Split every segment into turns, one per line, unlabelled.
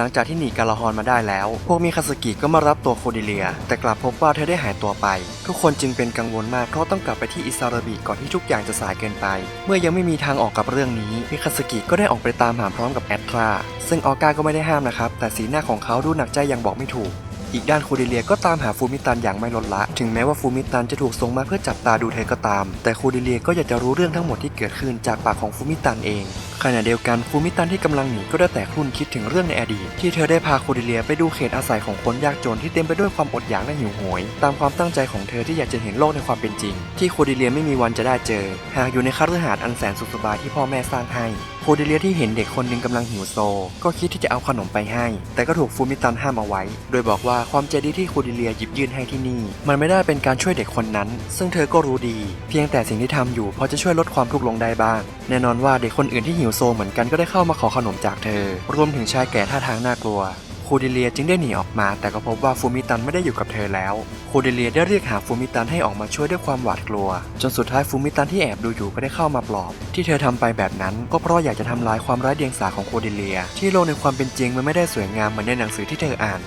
หลังจากที่หนีกาลาฮอนมาได้แล้ว พวกมิคาสกิก็มารับตัวโคเดเลีย แต่กลับพบว่าเธอได้หายตัวไป ทุกคนจึงเป็นกังวลมากเพราะต้องกลับไปที่อิซาราบิก่อนที่ทุกอย่างจะสายเกินไป เมื่อยังไม่มีทางออกกับเรื่องนี้มิคาสกิก็ได้ออกไปตามหาพร้อมกับแอดทราซึ่งออก้าก็ไม่ได้ห้ามนะครับแต่สีหน้าของเขาดูหนักใจอย่างบอกไม่ถูกอีกด้านคูเดเลียก็ตามหาฟูมิตันอย่างไม่ลดละ ถึงแม้ว่าฟูมิตันจะถูกส่งมาเพื่อจับตาดูเธอก็ตาม แต่คูเดเลียก็อยากจะรู้เรื่องทั้งหมดที่เกิดขึ้นจากปากของฟูมิตันเอง ขณะเดียวกันฟูมิตันที่กำลังหนีก็ได้แต่ครุ่นคิดถึงเรื่องในอดีต ที่เธอได้พาโคูเดเลียไปดูเขตอาศัยของคนยากจนที่เต็มไปด้วยความอดอยากและหิวโหย ตามความตั้งใจของเธอที่อยากจะเห็นโลกในความเป็นจริง ที่โคูเดเลียไม่มีวันจะได้เจอ หากอยู่ในคฤหาสน์อันแสนสุขสบายที่พ่อแม่สร้างให้โคเดเลียที่เห็นเด็กคนหนึ่งกำลังหิวโซ ก็คิดที่จะเอาขนมไปให้ แต่ก็ถูกฟูมิตันห้ามเอาไว้ โดยบอกว่าความใจดีที่โคเดเลียหยิบยื่นให้ที่นี่ มันไม่ได้เป็นการช่วยเด็กคนนั้น ซึ่งเธอก็รู้ดี เพียงแต่สิ่งที่ทำอยู่พอจะช่วยลดความทุกข์ลงได้บ้าง แน่นอนว่าเด็กคนอื่นที่หิวโซเหมือนกันก็ได้เข้ามาขอขนมจากเธอ รวมถึงชายแก่ท่าทางน่ากลัว คูเดเลียจึงได้หนีออกมา แต่ก็พบว่าฟูมิตันไม่ได้อยู่กับเธอแล้ว คูเดเลียได้เรียกหาฟูมิตันให้ออกมาช่วยด้วยความหวาดกลัว จนสุดท้ายฟูมิตันที่แอบดูอยู่ก็ได้เข้ามาปลอบ ที่เธอทำไปแบบนั้น ก็เพราะอยากจะทำลายความร้ายเดียงสาของโคเดเลีย ที่โลกในความเป็นจริงมันไม่ได้สวยงามเหมือนในหนังสือที่เธออ่าน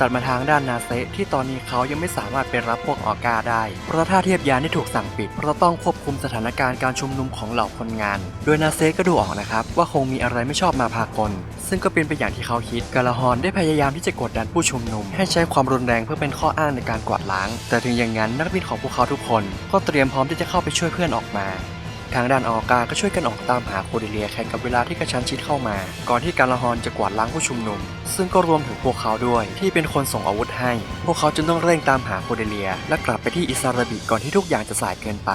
ตัดมาทางด้านนาเซที่ตอนนี้เขายังไม่สามารถไปรับพวกออกาได้ เพราะท่าเทียบยานได้ถูกสั่งปิด เพราะต้องควบคุมสถานการณ์การชุมนุมของเหล่าคนงาน โดยนาเซก็ดูออกนะครับ ว่าคงมีอะไรไม่ชอบมาพากล ซึ่งก็เป็นไปอย่างที่เขาคิดกาลาฮอนได้พยายามที่จะกดดันผู้ชุมนุม ให้ใช้ความรุนแรงเพื่อเป็นข้ออ้างในการกวาดล้าง แต่ถึงอย่างนั้นนักบินของพวกเขาทุกคน ก็เตรียมพร้อมที่จะเข้าไปช่วยเพื่อนออกมา ทางด้านออกาก็ช่วยกันออกตามหาโคเดเลียแข่งกับเวลาที่กระชั้นชิดเข้ามา ก่อนที่การละฮอนจะกวาดล้างผู้ชุมนุม ซึ่งก็รวมถึงพวกเขาด้วยที่เป็นคนส่งอาวุธให้ พวกเขาจึงต้องเร่งตามหาโคเดเลีย และกลับไปที่อิซาราบิก่อนที่ทุกอย่างจะสายเกินไป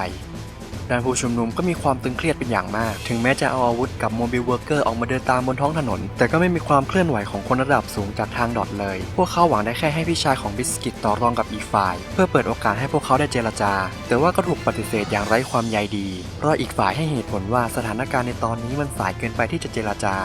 ด้านผู้ชุมนุมก็มีความตึงเครียดเป็นอย่างมาก ถึงแม้จะเอาอาวุธกับโมบิลเวิร์กเกอร์ออกมาเดินตามบนท้องถนน แต่ก็ไม่มีความเคลื่อนไหวของคนระดับสูงจากทางดอทเลย พวกเขาหวังได้แค่ให้พี่ชายของบิสกิตต่อรองกับอีกฝ่าย เพื่อเปิดโอกาสให้พวกเขาได้เจรจา แต่ว่าก็ถูกปฏิเสธอย่างไร้ความใยดี เพราะอีกฝ่ายให้เหตุผลว่าสถานการณ์ในตอนนี้มันสายเกินไปที่จะเจรจา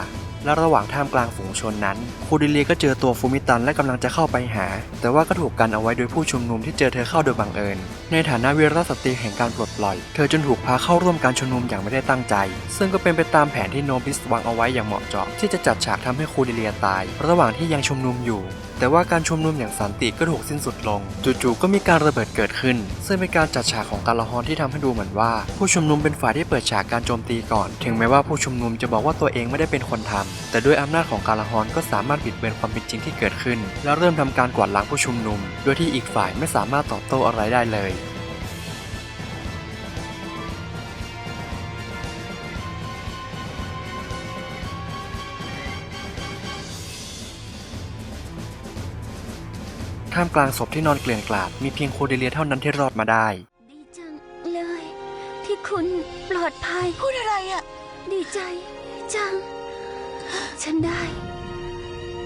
และระหว่างท่ามกลางฝูงชนนั้นคูดิเลียก็เจอตัวฟูมิตันและกำลังจะเข้าไปหา แต่ว่าก็ถูกกันเอาไว้โดยผู้ชุมนุมที่เจอเธอเข้าโดยบังเอิญ ในฐานะวีรสตรีแห่งการปลดปล่อย เธอจนถูกพาเข้าร่วมการชุมนุมอย่างไม่ได้ตั้งใจ ซึ่งก็เป็นไปตามแผนที่โนบิสวางเอาไว้อย่างเหมาะเจาะที่จะจัดฉากทำให้คูดิเลียตาย ระหว่างที่ยังชุมนุมอยู่แต่ว่าการชุมนุมอย่างสันติก็ถูกสิ้นสุดลง จู่ๆก็มีการระเบิดเกิดขึ้น ซึ่งเป็นการจัดฉากของการละฮอนที่ทำให้ดูเหมือนว่า ผู้ชุมนุมเป็นฝ่ายที่เปิดฉากการโจมตีก่อน ถึงแม้ว่าผู้ชุมนุมจะบอกว่าตัวเองไม่ได้เป็นคนทำแต่ด้วยอำนาจของการละฮอนก็สามารถบิดเบือนความเป็นจริงที่เกิดขึ้น และเริ่มทำการกวาดล้างผู้ชุมนุม โดยที่อีกฝ่ายไม่สามารถตอบโต้อะไรได้เลย ท่ามกลางศพที่นอนเกลื่อนกลาด มีเพียงโคเดเลียเท่านั้นที่รอดมาได้
ดีจังเลย ที่คุณปลอดภัย
พูดอะไรอะ
ดีใจ จัง ฉันได้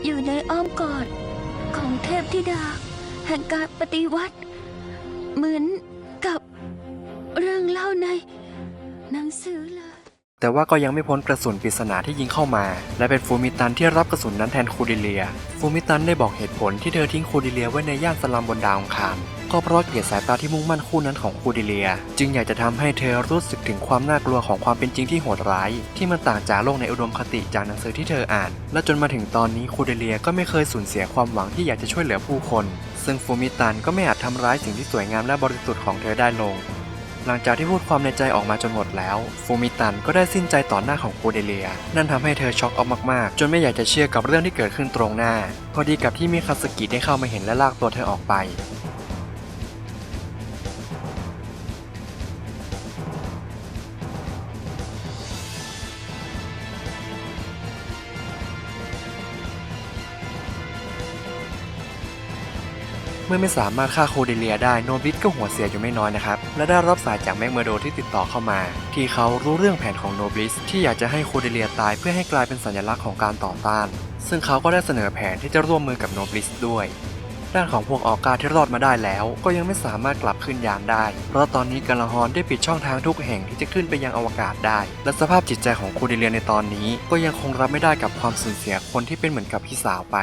อยู่ในอ้อมกอด ของเทพธิดา แห่งการปฏิวัติ เหมือนกับเรื่องเล่าในหนังสือเลย
แต่ว่าก็ยังไม่พ้นกระสุนปริศนาที่ยิงเข้ามา และเป็นฟูมิตันที่รับกระสุนนั้นแทนคูดิเลีย ฟูมิตันได้บอกเหตุผลที่เธอทิ้งคูดิเลียไว้ในย่านสลัมบนดาวองคารก็เพราะเกลียดสายตาที่มุ่งมั่นคู่นั้นของคูดิเลีย จึงอยากจะทำให้เธอรู้สึกถึงความน่ากลัวของความเป็นจริงที่โหดร้าย ที่มันต่างจากโลกในอุดมคติจากหนังสือที่เธออ่าน และจนมาถึงตอนนี้คูดิเลียก็ไม่เคยสูญเสียความหวังที่อยากจะช่วยเหลือผู้คน ซึ่งฟูมิตันก็ไม่อาจทำร้ายสิ่งที่สวยงามและบริสุทธิ์ของเธอได้ลง หลังจากที่พูดความในใจออกมาจนหมดแล้ว ฟูมิตันก็ได้สิ้นใจต่อหน้าของโคเดเลีย นั่นทำให้เธอช็อกออกมากๆ จนไม่อยากจะเชื่อกับเรื่องที่เกิดขึ้นตรงหน้า พอดีกับที่มิคาสกิได้เข้ามาเห็นและลากตัวเธอออกไป เมื่อไม่สามารถฆ่าโคเดเลียได้โนบิสก็หัวเสียอยู่ไม่น้อยนะครับ และได้รับสายจากแมกเมโดที่ติดต่อเข้ามา ที่เขารู้เรื่องแผนของโนบิสที่อยากจะให้โคเดเลียตายเพื่อให้กลายเป็นสัญลักษณ์ของการต่อต้าน ซึ่งเขาก็ได้เสนอแผนที่จะร่วมมือกับโนบิสด้วยด้านของพวกออกาที่รอดมาได้แล้ว ก็ยังไม่สามารถกลับขึ้นยานได้ เพราะตอนนี้กาลาฮอนได้ปิดช่องทางทุกแห่งที่จะขึ้นไปยังอวกาศได้ และสภาพจิตใจของโคเดเลียในตอนนี้ ก็ยังคงรับไม่ได้กับความสูญเสียคนที่เป็นเหมือนกับพี่สาวไป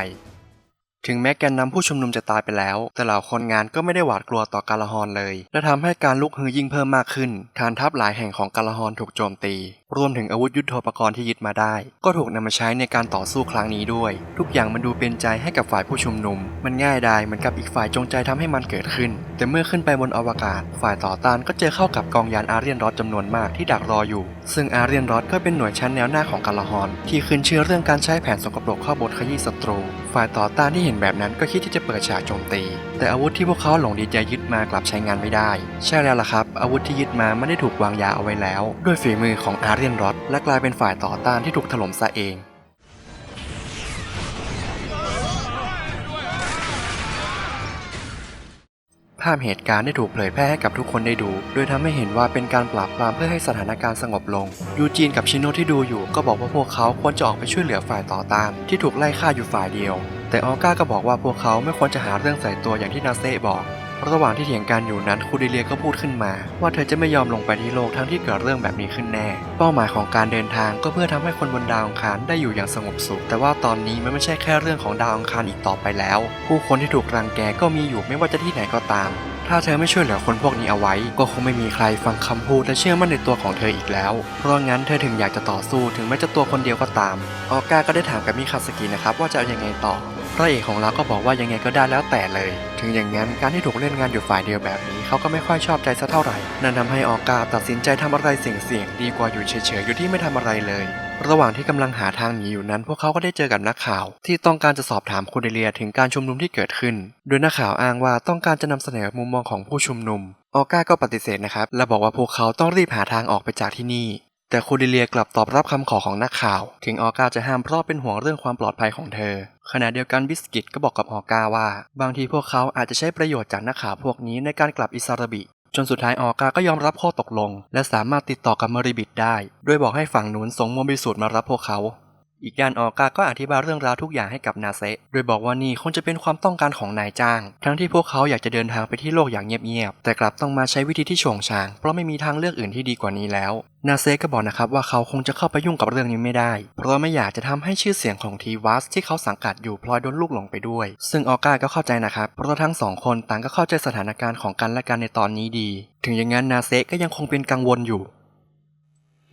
ถึงแม้แกนนำผู้ชุมนุมจะตายไปแล้ว แต่เหล่าคนงานก็ไม่ได้หวาดกลัวต่อกาลาฮอนเลย และทำให้การลุกฮือยิ่งเพิ่มมากขึ้น ฐานทัพหลายแห่งของกาลาฮอนถูกโจมตี รวมถึงอาวุธยุโทโธปกรณ์ที่ยึดมาได้ ก็ถูกนำมาใช้ในการต่อสู้ครั้งนี้ด้วย ทุกอย่างมันดูเป็นใจให้กับฝ่ายผู้ชุมนุม มันง่ายดายเหมือนกับอีกฝ่ายจงใจทำให้มันเกิดขึ้น แต่เมื่อขึ้นไปบนอวกาศ ฝ่ายต่อต้านก็เจอเข้ากับกองยานอาเรียนรอดจำนวนมากที่ดักรออยู่ ซึ่งอาเรียนรอดก็เป็นหน่วยชั้นแนวหน้าของกาลฮอน ที่ขึ้นชื่อเรื่องการใช้แผนสกปรกข้าบดขยี้ศัตรู ฝ่ายต่อต้านที่เห็นแบบนั้นก็คิดที่จะเปิดฉากโจมตี แต่อาวุธที่พวกเขาหลงดีใจยึดมากลับใช้งานไม่ได้ ใช่แล้วล่ะครับ อาวุธที่ยึดมาไม่ได้ถูกวางยาเอาไว้แล้ว ด้วยฝีมือของอาเรียนรอดและกลายเป็นฝ่ายต่อต้านที่ถูกถล่มซะเอง ภาพเหตุการณ์ได้ถูกเผยแพร่ให้กับทุกคนได้ดู โดยทำให้เห็นว่าเป็นการปราบปรามเพื่อให้สถานการณ์สงบลง ยูจีนกับชิโนที่ดูอยู่ ก็บอกว่าพวกเขาควรจะออกไปช่วยเหลือฝ่ายต่อต้านที่ถูกไล่ฆ่าอยู่ฝ่ายเดียว แต่ออก้าก็บอกว่าพวกเขาไม่ควรจะหาเรื่องใส่ตัวอย่างที่นาเซ่บอก ระหว่างที่เถียงกันอยู่นั้นคูเดเลียก็พูดขึ้นมา ว่าเธอจะไม่ยอมลงไปที่โลกทั้งที่เกิดเรื่องแบบนี้ขึ้นแน่ เป้าหมายของการเดินทางก็เพื่อทำให้คนบนดาวอังคารได้อยู่อย่างสงบสุข แต่ว่าตอนนี้มันไม่ใช่แค่เรื่องของดาวอังคารอีกต่อไปแล้ว ผู้คนที่ถูกรังแกก็มีอยู่ไม่ว่าจะที่ไหนก็ตาม ถ้าเธอไม่ช่วยเหลือคนพวกนี้เอาไว้ ก็คงไม่มีใครฟังคำพูดและเชื่อมั่นในตัวของเธออีกแล้ว เพราะงั้นเธอถึงอยากจะต่อสู้ถึงแม้จะตัวคนเดียวก็ตาม ออก้าก็ได้ถามกับมิคาสกินะครับว่าจะเอาอยังไงต่อ พระเอกของเราก็บอกว่ายังไงก็ได้แล้วแต่เลย ถึงอย่างนั้นการที่ถูกเล่นงานอยู่ฝ่ายเดียวแบบนี้เขาก็ไม่ค่อยชอบใจสักเท่าไหร่ นั่นทำให้ออกาตัดสินใจทำอะไรเสี่ยงๆดีกว่าอยู่เฉยๆอยู่ที่ไม่ทำอะไรเลย ระหว่างที่กำลังหาทางหนีอยู่นั้น พวกเขาก็ได้เจอกับนักข่าว ที่ต้องการจะสอบถามโคเดเลียถึงการชุมนุมที่เกิดขึ้น โดยนักข่าวอ้างว่าต้องการจะนำเสนอมุมมองของผู้ชุมนุมออก้าก็ปฏิเสธนะครับ และบอกว่าพวกเขาต้องรีบหาทางออกไปจากที่นี่ แต่โคเดเลียกลับตอบรับคำขอของนักข่าว ถึงออก้าจะห้ามเพราะเป็นห่วงเรื่องความปลอดภัยของเธอ ขณะเดียวกันบิสกิตก็บอกกับออก้าว่า บางทีพวกเขาอาจจะใช้ประโยชน์จากนักข่าวพวกนี้ในการกลับอิสราบิ จนสุดท้ายออก้าก็ยอมรับข้อตกลง และสามารถติดต่อกับเมริบิดได้ โดยบอกให้ฝั่งนู้นส่งโมบิสูตรมารับพวกเขา อีกด้านออกาก็อธิบายเรื่องราวทุกอย่างให้กับนาเซะโดยบอกว่านี่คงจะเป็นความต้องการของนายจ้าง ทั้งที่พวกเขาอยากจะเดินทางไปที่โลกอย่างเงียบๆ แต่กลับต้องมาใช้วิธีที่โฉงฉาง เพราะไม่มีทางเลือกอื่นที่ดีกว่านี้แล้ว นาเซก็บอกนะครับว่าเขาคงจะเข้าไปยุ่งกับเรื่องนี้ไม่ได้ เพราะไม่อยากจะทำให้ชื่อเสียงของทีวัสที่เขาสังกัดอยู่พลอยโดนลูกหลงไปด้วย ซึ่งออกาก็เข้าใจนะครับ เพราะทั้งสองคนต่างก็เข้าใจสถานการณ์ของกันและกันในตอนนี้ดี ถึงอย่างนั้นนาเซก็ยังคงเป็นกังวลอยู่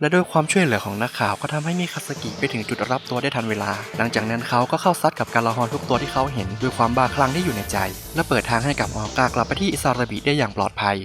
และด้วยความช่วยเหลือของนักข่าวก็ทำให้มิคาสกิไปถึงจุดรับตัวได้ทันเวลา หลังจากนั้นเขาก็เข้าซัดกับการละฮอนทุกตัวที่เขาเห็นด้วยความบ้าคลั่งที่อยู่ในใจ และเปิดทางให้กับออกากลับไปที่อิซาราบิได้อย่างปลอดภัย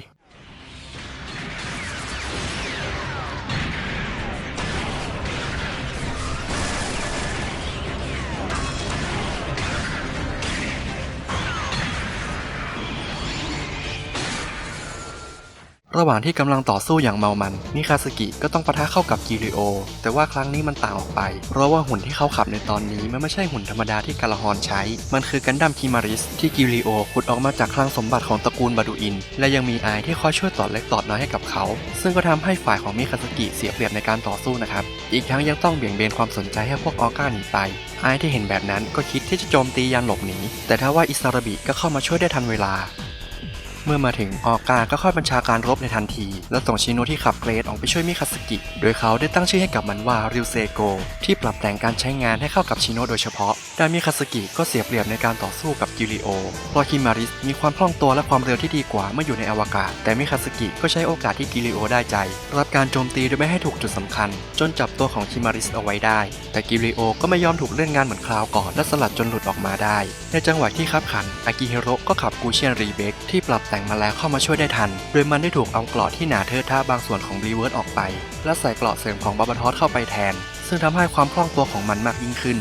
ระหว่างที่กำลังต่อสู้อย่างเมามันมิคาสกิก็ต้องปะทะเข้ากับกิริโอ แต่ว่าครั้งนี้มันต่างออกไป เพราะว่าหุ่นที่เขาขับในตอนนี้มันไม่ใช่หุ่นธรรมดาที่กาลาฮอนใช้ มันคือกันดั้มคิมาริสที่กิริโอขุดออกมาจากคลังสมบัติของตระกูลบาดูอิน และยังมีไอที่คอยช่วยตอดเล็กตอดน้อยให้กับเขา ซึ่งก็ทำให้ฝ่ายของมิคาสกิเสียเปรียบในการต่อสู้นะครับ อีกทั้งยังต้องเบี่ยงเบนความสนใจให้พวกออก้าหนีไปไอที่เห็นแบบนั้นก็คิดที่จะโจมตียานหลบหนี แต่ถ้าว่าอิสราบิก็เข้ามาช่วยได้ทันเวลา เมื่อมาถึงออกาก็ค่อยบัญชาการรบในทันที แล้วส่งชิโนที่ขับเกรดออกไปช่วยมิคาสกิ โดยเขาได้ตั้งชื่อให้กับมันว่าริวเซโกที่ปรับแต่งการใช้งานให้เข้ากับชิโนโดยเฉพาะด้านมิคาสกิก็เสียเปรียบในการต่อสู้กับกิริโอเพราะคิมาริสมีความคล่องตัวและความเร็วที่ดีกว่าเมื่ออยู่ในอวกาศ แต่มิคาสกิก็ใช้โอกาสที่กิริโอได้ใจ รับการโจมตีโดยไม่ให้ถูกจุดสำคัญ จนจับตัวของคิมาริสเอาไว้ได้ แต่กิริโอก็ไม่ยอมถูกเล่นงานเหมือนคราวก่อนและสลัดจนหลุดออกมาได้ ในจังหวะที่คับขันอากิฮิโร่ก็ขับกูเชียนรีเบกที่ปรับแต่งมาแล้วเข้ามาช่วยได้ทัน โดยมันได้ถูกเอาเกราะที่หนาเทอะท่าบางส่วนของรีเวิร์สออกไป และใส่เกราะเสริมของบาบาทอสเข้าไปแทน ซึ่งทำให้ความคล่องตัวของมันมากยิ่งขึ้น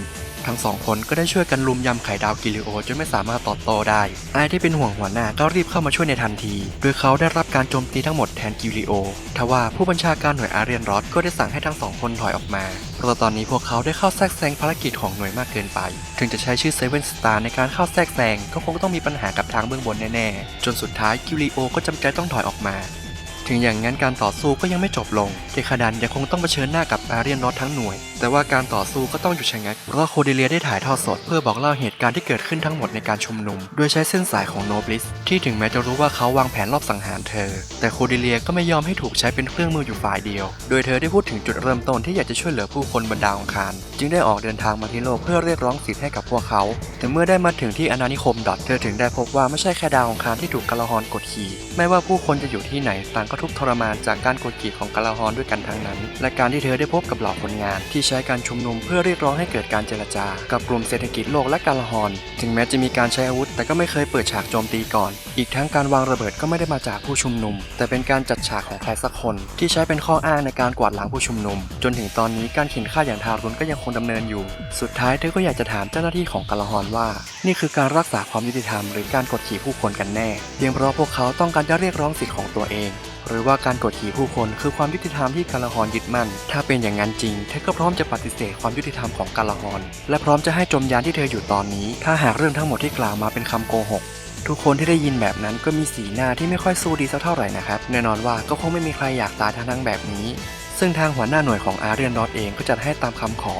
ทั้งสองคนก็ได้ช่วยกันลุมยำไข่ดาวกิริโอจนไม่สามารถตอบโต้ได้ ไอายที่เป็นห่วงหัวหน้าก็รีบเข้ามาช่วยในทันที โดยเขาได้รับการโจมตีทั้งหมดแทนกิริโอ ทว่าผู้บัญชาการหน่วยอาเรียนรอดก็ได้สั่งให้ทั้งสองคนถอยออกมา เพราะตอนนี้พวกเขาได้เข้าแทรกแซงภารกิจของหน่วยมากเกินไป ถึงจะใช้ชื่อเซเว่นสตาร์ในการเข้าแทรกแซงก็คงต้องมีปัญหากับทางเบื้องบนแน่ๆ จนสุดท้ายกิริโอก็จำใจต้องถอยออกมา ถึงอย่างนั้นการต่อสู้ก็ยังไม่จบลงเทคาดันยังคงต้องเผชิญหน้ากับอาเรียนรอดทั้งหน่วย แต่ว่าการต่อสู้ก็ต้องหยุดชะงัก เพราะโคเดเลียได้ถ่ายทอดสด เพื่อบอกเล่าเหตุการณ์ที่เกิดขึ้นทั้งหมดในการชุมนุม โดยใช้เส้นสายของโนบลิสที่ถึงแม้จะรู้ว่าเขาวางแผนรอบสังหารเธอ แต่โคเดเลียก็ไม่ยอมให้ถูกใช้เป็นเครื่องมืออยู่ฝ่ายเดียว โดยเธอได้พูดถึงจุดเริ่มต้นที่อยากจะช่วยเหลือผู้คนบนดาวอังคาร จึงได้ออกเดินทางมาที่โลกเพื่อเรียกร้องสิทธิ์ให้กับพวกเขา แต่เมื่อได้มาถึงที่อาณานิคมดอทเธอถึงได้พบว่าไม่ใช่แค่ดาวอังคารที่ถูกกาลาฮอนกดขี่ ไม่ว่าผู้คนจะอยู่ที่ไหนต่างก็ทุกทรมานจากการกดขี่ของกาลาฮอนด้วยกันทั้งนั้น และการที่เธอได้พบกับเหล่าคนงาน ที่ใช้การชุมนุมเพื่อเรียกร้องให้เกิดการเจรจา กับกลุ่มเศรษฐกิจโลกและกาลาฮอน ถึงแม้จะมีการใช้อาวุธ แต่ก็ไม่เคยเปิดฉากโจมตีก่อน อีกทั้งการวางระเบิดก็ไม่ได้มาจากผู้ชุมนุม แต่เป็นการจัดฉากของใครสักคน ที่ใช้เป็นข้ออ้างในการกวาดล้างผู้ชุมนุม จนถึงตอนนี้การเข็นฆ่าอย่างทารุณก็ยังคงดำเนินอยู่ สุดท้ายเธอก็อยากจะถามเจ้าหน้าที่ของกาลาฮอนว่า นี่คือการรักษาความยุติธรรมหรือการกดขี่ผู้คนกันแน่เพียงเพราะพวกเขาต้องการจะเรียกร้องสิทธิ์ของตัวเองหรือว่าการกดขี่ผู้คนคือความยุติธรรมที่กาลาฮอนยึดมั่น ถ้าเป็นอย่างนั้นจริง เธอก็พร้อมจะปฏิเสธความยุติธรรมของกาลาฮอน และพร้อมจะให้จมยานที่เธออยู่ตอนนี้ ถ้าหากเรื่องทั้งหมดที่กล่าวมาเป็นคำโกหก ทุกคนที่ได้ยินแบบนั้นก็มีสีหน้าที่ไม่ค่อยสู้ดีสักเท่าไหร่นะครับ แน่นอนว่าก็คงไม่มีใครอยากตายทั้งทั้งแบบนี้ ซึ่งทางหัวหน้าหน่วยของอาเรียนรอดเองก็จัดให้ตามคำขอ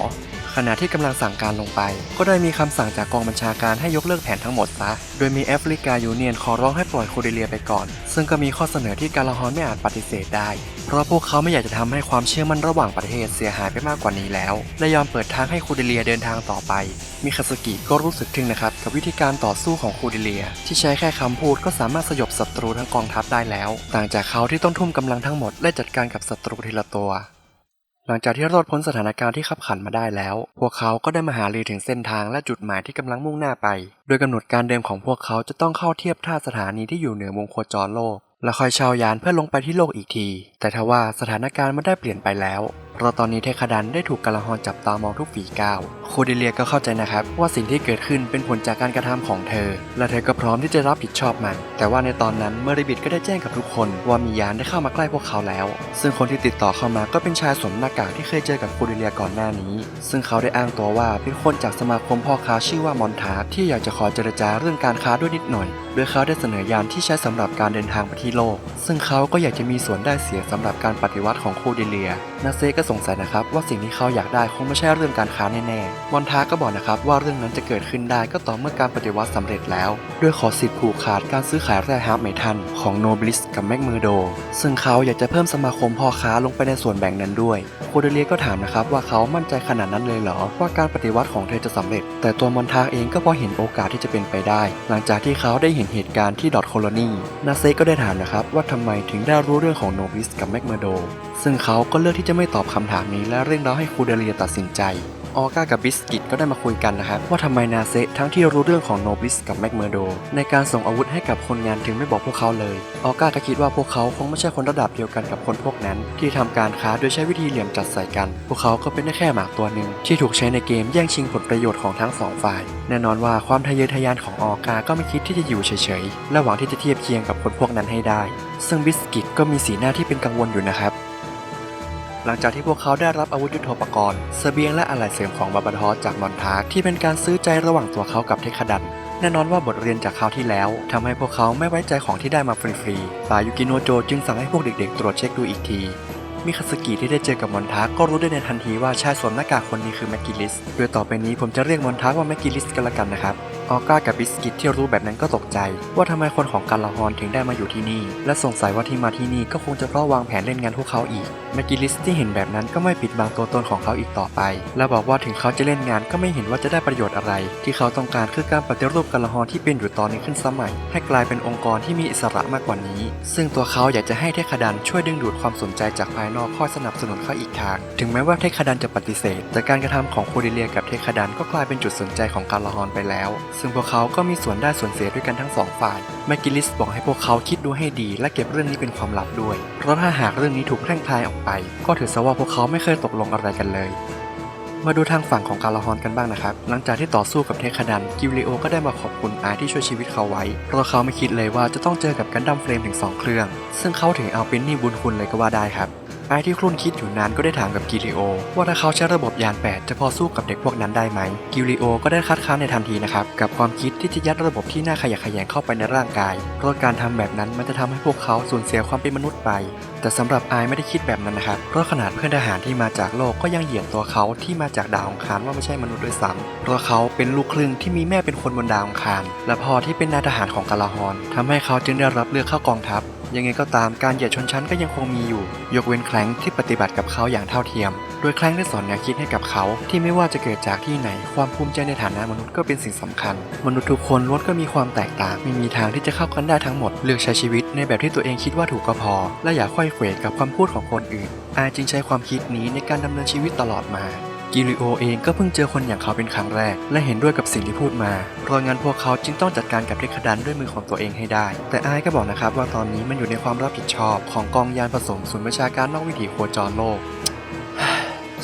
ขณะที่กำลังสั่งการลงไป ก็ได้มีคำสั่งจากกองบัญชาการให้ยกเลิกแผนทั้งหมดซะ โดยมีแอฟริกายูเนียนขอร้องให้ปล่อยโคเดเลียไปก่อน ซึ่งก็มีข้อเสนอที่กาลาฮอนไม่อาจปฏิเสธได้ เพราะพวกเขาไม่อยากจะทำให้ความเชื่อมั่นระหว่างประเทศเสียหายไปมากกว่านี้แล้ว และยอมเปิดทางให้โคเดเลียเดินทางต่อไป มิคาสกิก็รู้สึกทึ่งนะครับกับวิธีการต่อสู้ของโคเดเลีย ที่ใช้แค่คำพูดก็สามารถสยบศัตรูทั้งกองทัพได้แล้ว ต่างจากเขาที่ต้องทุ่มกำลังทั้งหมดและจัดการกับศัตรูทีละตัว หลังจากที่รอดพ้นสถานการณ์ที่ขับขันมาได้แล้ว พวกเขาก็ได้มาหารือถึงเส้นทางและจุดหมายที่กำลังมุ่งหน้าไป โดยกำหนดการเดิมของพวกเขาจะต้องเข้าเทียบท่าสถานีที่อยู่เหนือวงโคจรโลก และคอยเชาวยานเพื่อลงไปที่โลกอีกที แต่ทว่าสถานการณ์ไม่ได้เปลี่ยนไปแล้ว เพราะตอนนี้เทคดันได้ถูกกาลาฮอนจับตามองทุกฝีก้าว โคเดเลียก็เข้าใจนะครับ ว่าสิ่งที่เกิดขึ้นเป็นผลจากการกระทำของเธอ และเธอก็พร้อมที่จะรับผิดชอบมัน แต่ว่าในตอนนั้นเมอริบิดก็ได้แจ้งกับทุกคน ว่ามียานได้เข้ามาใกล้พวกเขาแล้ว ซึ่งคนที่ติดต่อเข้ามาก็เป็นชายสวมหน้ากากที่เคยเจอกับโคเดเลียก่อนหน้านี้ ซึ่งเขาได้อ้างตัวว่าเป็นคนจากสมาคมพ่อค้าชื่อว่ามอนทาที่อยากจะขอเจรจาเรื่องการค้าด้วยนิดหน่อย โดยเขาได้เสนอยานที่ใช้สำหรับการเดินทางไปที่โลก ซึ่งเขาก็อยากจะมีส่วนได้เสียสำหรับการปฏิวัติของโคเดเลีย นาเซก็สงสัยนะครับว่าสิ่งที่เขาอยากได้คงไม่ใช่เรื่องการค้าแน่ๆมอนทาก็บอกนะครับว่าเรื่องนั้นจะเกิดขึ้นได้ก็ต่อเมื่อการปฏิวัติสำเร็จแล้ว ด้วยขอสิทธิ์ผูกขาดการซื้อขายแร่ฮาร์ปเมทัลของโนบลิสกับแมกเมอร์โด ซึ่งเขาอยากจะเพิ่มสมาคมพ่อค้าลงไปในส่วนแบ่งนั้นด้วยโคเดเลียก็ถามนะครับว่าเขามั่นใจขนาดนั้นเลยเหรอว่าการปฏิวัติของเธอจะสำเร็จ แต่ตัวมอนทาเองก็พอเห็นโอกาสที่จะเป็นไปได้ หลังจากที่เขาได้เห็นเหตุการณ์ที่ดอทโคโลนีนาเซก็ได้ถามนะครับว่าทำไมถึงได้รู้เรื่องของโนบิสกับแมกมาโด ซึ่งเขาก็เลือกที่จะไม่ตอบคำถามนี้และเร่งเร้าให้คูเดเลียตัดสินใจ ออก้ากับบิสกิตก็ได้มาคุยกันนะครับ ว่าทำไมนาเซทั้งที่รู้เรื่องของโนบิสกับแม็กเมอร์โด ในการส่งอาวุธให้กับคนงานถึงไม่บอกพวกเขาเลยออก้าก็คิดว่าพวกเขาคงไม่ใช่คนระดับเดียวกันกับคนพวกนั้น ที่ทำการค้าโดยใช้วิธีเหลี่ยมจัดใส่กัน พวกเขาก็เป็นได้แค่หมากตัวหนึ่งที่ถูกใช้ในเกมแย่งชิงผลประโยชน์ของทั้งสองฝ่าย แน่นอนว่าความทะเยอทะยานของออก้าก็ไม่คิดที่จะอยู่เฉยๆและหวังที่จะเทียบเคียงกับคนพวกนั้นให้ได้ ซึ่งบิสกิตก็มีสีหน้าที่เป็นกังวลอยู่นะครับ หลังจากที่พวกเขาได้รับอาวุธยุทโธปกรณ์เสบียงและอะไหล่เสริมของบาบาทอสจากมอนทาร์กที่เป็นการซื้อใจระหว่างตัวเขากับเทคาดันแน่นอนว่าบทเรียนจากคราวที่แล้วทำให้พวกเขาไม่ไว้ใจของที่ได้มาฟรีๆปายุกิโนโจจึงสั่งให้พวกเด็กๆ ตรวจเช็คดูอีกที มิคาสกิที่ได้เจอกับมอนทาร์กก็รู้ได้ในทันทีว่าชายสวมหน้ากากคนนี้คือแม็กกิลิส โดยต่อไปนี้ผมจะเรียกมอนทาร์กว่าแม็กกิลิสกันละกันนะครับ ออก้ากับบิสกิตที่รู้แบบนั้นก็ตกใจ ว่าทำไมคนของกาลาฮอนถึงได้มาอยู่ที่นี่ และสงสัยว่าที่มาที่นี่ก็คงจะเพราะวางแผนเล่นงานพวกเขาอีกแมกกิลิสที่เห็นแบบนั้นก็ไม่ปิดบังตัวตนของเขาอีกต่อไป และบอกว่าถึงเขาจะเล่นงานก็ไม่เห็นว่าจะได้ประโยชน์อะไร ที่เขาต้องการคือการปฏิรูปกาลาฮอนที่เป็นอยู่ตอนนี้ขึ้นสมัย ให้กลายเป็นองค์กรที่มีอิสระมากกว่านี้ ซึ่งตัวเขาอยากจะให้เทคาดันช่วยดึงดูดความสนใจจากภายนอกคอยสนับสนุนเขาอีกทาง ถึงแม้ว่าเทคาดันจะปฏิเสธ แต่การกระทำของโคเดเลียกับเทคดันก็กลายเป็นจุดสนใจของกาลาฮอนไปแล้วซึ่งพวกเขาก็มีส่วนได้ส่วนเสียด้วยกันทั้งสองฝ่ายแมกกิลิสบอกให้พวกเขาคิดดูให้ดีและเก็บเรื่องนี้เป็นความลับด้วย เพราะถ้าหากเรื่องนี้ถูกแพร่งพรายออกไป ก็ถือซะว่าพวกเขาไม่เคยตกลงอะไรกันเลยมาดูทางฝั่งของกาลาฮอนกันบ้างนะครับ หลังจากที่ต่อสู้กับเทคาดัน กิวริโอก็ได้มาขอบคุณอาที่ช่วยชีวิตเขาไว้ เพราะเขาไม่คิดเลยว่าจะต้องเจอกับกันดั้มเฟรมถึง 2 เครื่อง ซึ่งเขาถึงเอาเป็นนี่บุญคุณเลยก็ว่าได้ครับไอที่ครุ่นคิดอยู่นานก็ได้ถามกับกิริโอ ว่าถ้าเขาใช้ระบบยาน8จะพอสู้กับเด็กพวกนั้นได้ไหม กิริโอก็ได้คัดค้านในทันทีนะครับกับความคิดที่จะยัดระบบที่น่าขยะแขยงเข้าไปในร่างกาย เพราะการทำแบบนั้นมันจะทำให้พวกเขาสูญเสียความเป็นมนุษย์ไป แต่สำหรับไอไม่ได้คิดแบบนั้นนะครับเพราะขนาดเพื่อนทหารที่มาจากโลกก็ยังเหยียดตัวเขาที่มาจากดาวองคารว่าไม่ใช่มนุษย์ด้วยซ้ำเพราะเขาเป็นลูกครึ่งที่มีแม่เป็นคนบนดาวองคารและพ่อที่เป็นนายทหารของกาลาฮอนทำให้เขาจึงได้รับเลือกเข้ากองทัพ ยังไงก็ตามการเหยียดชนชั้นก็ยังคงมีอยู่ ยกเว้นแคลงที่ปฏิบัติกับเขาอย่างเท่าเทียม โดยแคลงได้สอนแนวคิดให้กับเขา ที่ไม่ว่าจะเกิดจากที่ไหน ความภูมิใจในฐานะมนุษย์ก็เป็นสิ่งสำคัญ มนุษย์ทุกคนล้วนก็มีความแตกต่าง ไม่มีทางที่จะเข้ากันได้ทั้งหมด เลือกใช้ชีวิตในแบบที่ตัวเองคิดว่าถูกก็พอ และอย่าค่อยเขวกับคำพูดของคนอื่นอาจึงใช้ความคิดนี้ในการดำเนินชีวิตตลอดมา กิริโอเองก็เพิ่งเจอคนอย่างเขาเป็นครั้งแรก และเห็นด้วยกับสิ่งที่พูดมา เพราะงั้นพวกเขาจึงต้องจัดการกับเรคดันด้วยมือของตัวเองให้ได้ แต่อายก็บอกนะครับว่าตอนนี้มันอยู่ในความรับผิดชอบของกองยานผสมศูนย์ประชาการนอกวิถีโคจรโลก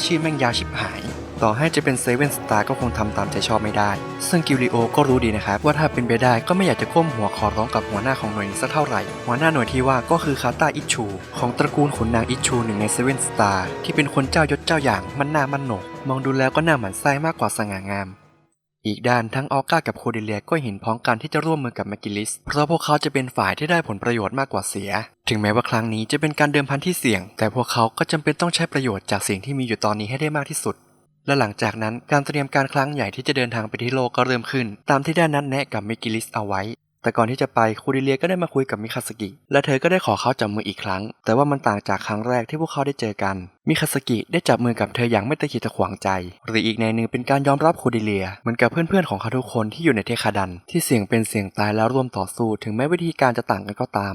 ชื่อแม่งยาวชิบหาย ต่อให้จะเป็นเซเว่นสตาร์ก็คงทำตามใจชอบไม่ได้ ซึ่งกิริโอก็รู้ดีนะครับ ว่าถ้าเป็นไปได้ก็ไม่อยากจะก้มหัวขอร้องกับหัวหน้าของหน่วยนี้สักเท่าไหร่ หัวหน้าหน่วยที่ว่าก็คือคาตาอิชู ของตระกูลขุนนางอิชูหนึ่งในเซเว่นสตาร์ที่เป็นคนเจ้ายศเจ้าอย่างมันหน้ามันโหนก มองดูแล้วก็น่าหมันไส้มากกว่าสง่างามอีกด้านทั้งออก้ากับโคเดเลียก็เห็นพ้องกันที่จะร่วมมือกับแมกิลิส เพราะพวกเขาจะเป็นฝ่ายที่ได้ผลประโยชน์มากกว่าเสีย ถึงแม้ว่าครั้งนี้จะเป็นการเดิมพันที่เสี่ยง แต่พวกเขาก็จำเป็นต้องใช้ประโยชน์จากสิ่งที่มีอยู่ตอนนี้ให้ได้มากที่สุด และหลังจากนั้นการเตรียมการครั้งใหญ่ที่จะเดินทางไปที่โลกก็เริ่มขึ้น ตามที่ได้นัดแนะกับมกกิลิสเอาไว้ แต่ก่อนที่จะไปคูดิเลียก็ได้มาคุยกับมิคาสกิ และเธอก็ได้ขอเขาจับมืออีกครั้ง แต่ว่ามันต่างจากครั้งแรกที่พวกเขาได้เจอกัน มิคาสกิได้จับมือกับเธออย่างไม่ตะขิดตะขวางใจ หรืออีกในหนึ่งเป็นการยอมรับคูดิเลีย เหมือนกับเพื่อนๆของเขาทุกคนที่อยู่ในเทคาดัน ที่เสี่ยงเป็นเสี่ยงตายแล้วร่วมต่อสู้ ถึงแม้วิธีการจะต่างกันก็ตาม